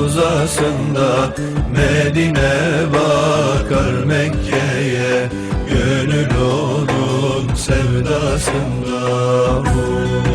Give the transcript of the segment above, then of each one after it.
ravzasında Medine bakar Mekke'ye Gönül onun sevdasında. Yollarında,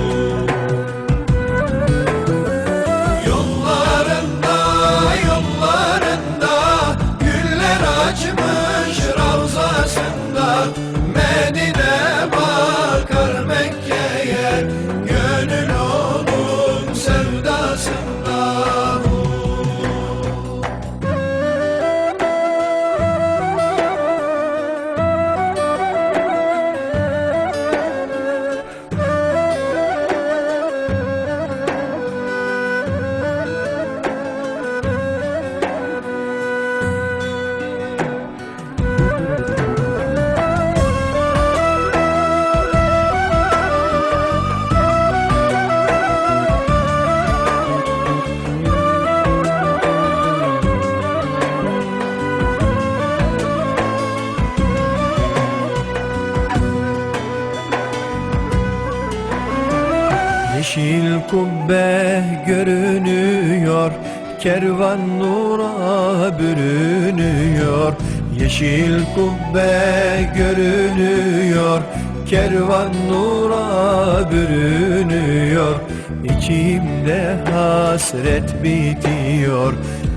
kubbe görünüyor Kervan nura bürünüyor. Yeşil kubbe görünüyor Kervan nura bürünüyor. İçimde hasret bitiyor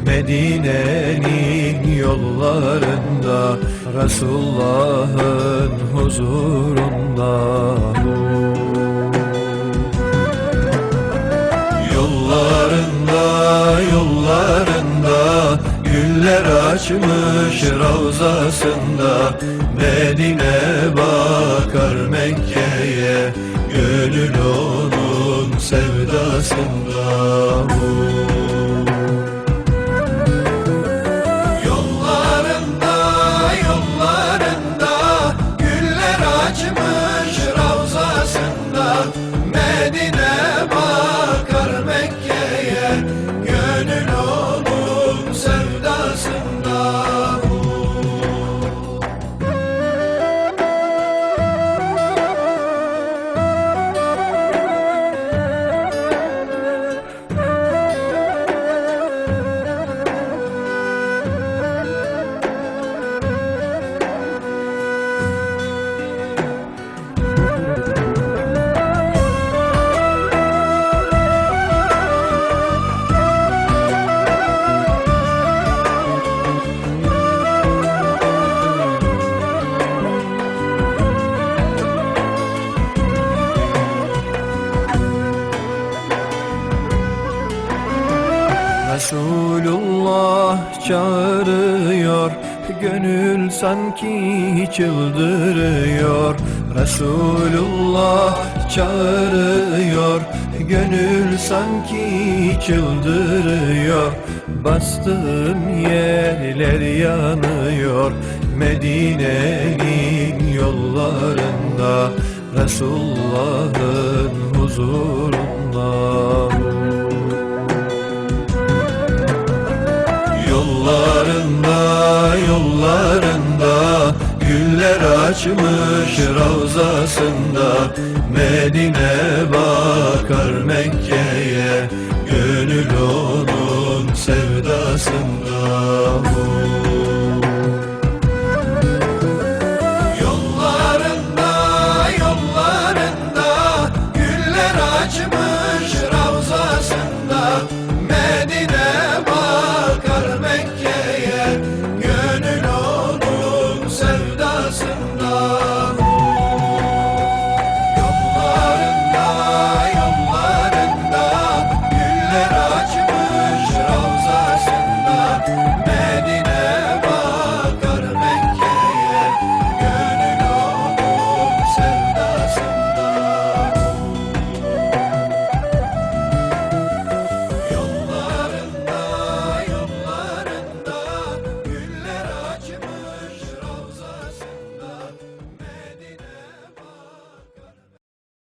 Medine'nin yollarında Resulullah'ın huzurunda ravzasında Medine bakar Mekke'ye Gönül onun sevdasında. Yollarında, çağırıyor. Gönül sanki çıldırıyor. Resulullah çağırıyor. Gönül sanki çıldırıyor. Bastığım yerler yanıyor. Medine'nin yollarında Resulullah'ın huzurunda ravzasında Medine bakar Mekke'ye Gönül onun sevdasında. Yollarında,